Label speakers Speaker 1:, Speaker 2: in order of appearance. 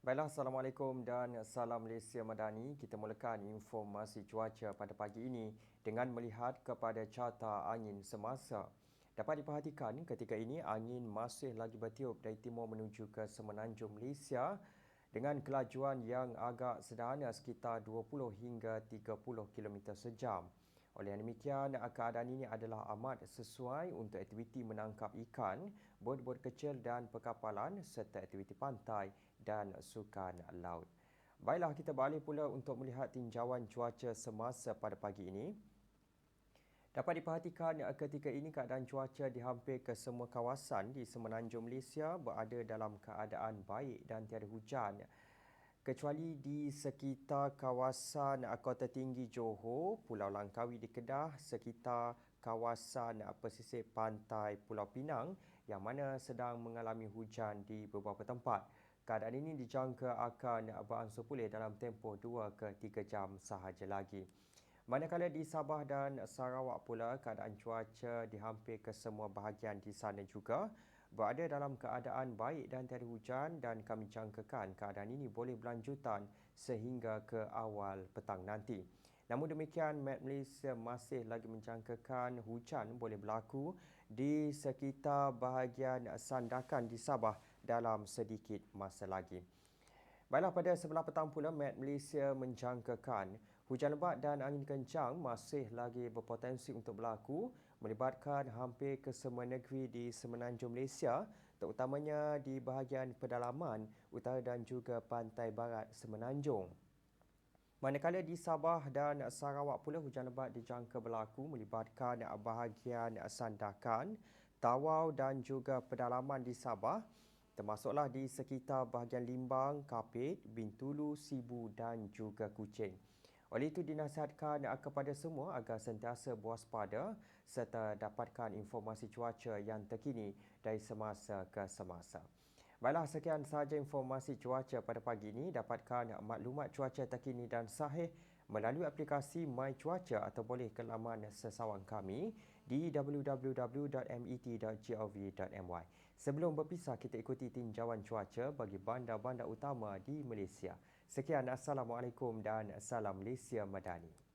Speaker 1: Baiklah, Assalamualaikum dan Salam Malaysia Madani. Kita mulakan informasi cuaca pada pagi ini dengan melihat kepada carta angin semasa. Dapat diperhatikan ketika ini angin masih lagi bertiup dari timur menuju ke semenanjung Malaysia dengan kelajuan yang agak sederhana sekitar 20 hingga 30 km sejam. Oleh demikian, keadaan ini adalah amat sesuai untuk aktiviti menangkap ikan, bot-bot kecil dan perkapalan serta aktiviti pantai dan sukan laut. Baiklah, kita beralih pula untuk melihat tinjauan cuaca semasa pada pagi ini. Dapat diperhatikan ketika ini keadaan cuaca di hampir ke semua kawasan di semenanjung Malaysia berada dalam keadaan baik dan tiada hujan kecuali di sekitar kawasan Kota Tinggi Johor, Pulau Langkawi di Kedah, sekitar kawasan pesisir pantai Pulau Pinang yang mana sedang mengalami hujan di beberapa tempat. Keadaan ini dijangka akan beransur pulih dalam tempoh 2 ke 3 jam sahaja lagi. Manakala di Sabah dan Sarawak pula keadaan cuaca di hampir ke semua bahagian di sana juga berada dalam keadaan baik dan tiada hujan dan kami jangkakan keadaan ini boleh berlanjutan sehingga ke awal petang nanti. Namun demikian, Met Malaysia masih lagi menjangkakan hujan boleh berlaku di sekitar bahagian sandakan di Sabah dalam sedikit masa lagi. Baiklah pada sebelah petang pula Met Malaysia menjangkakan hujan lebat dan angin kencang masih lagi berpotensi untuk berlaku melibatkan hampir ke semua negeri di semenanjung Malaysia terutamanya di bahagian pedalaman utara dan juga pantai barat semenanjung. Manakala di Sabah dan Sarawak pula hujan lebat dijangka berlaku melibatkan bahagian Sandakan, Tawau dan juga pedalaman di Sabah termasuklah di sekitar bahagian Limbang, Kapit, Bintulu, Sibu dan juga Kuching. Oleh itu dinasihatkan kepada semua agar sentiasa berwaspada serta dapatkan informasi cuaca yang terkini dari semasa ke semasa. Baiklah, sekian sahaja informasi cuaca pada pagi ini. Dapatkan maklumat cuaca terkini dan sahih melalui aplikasi My Cuaca atau boleh ke laman sesawang kami di www.met.gov.my. Sebelum berpisah, kita ikuti tinjauan cuaca bagi bandar-bandar utama di Malaysia. Sekian, Assalamualaikum dan Salam Malaysia Madani.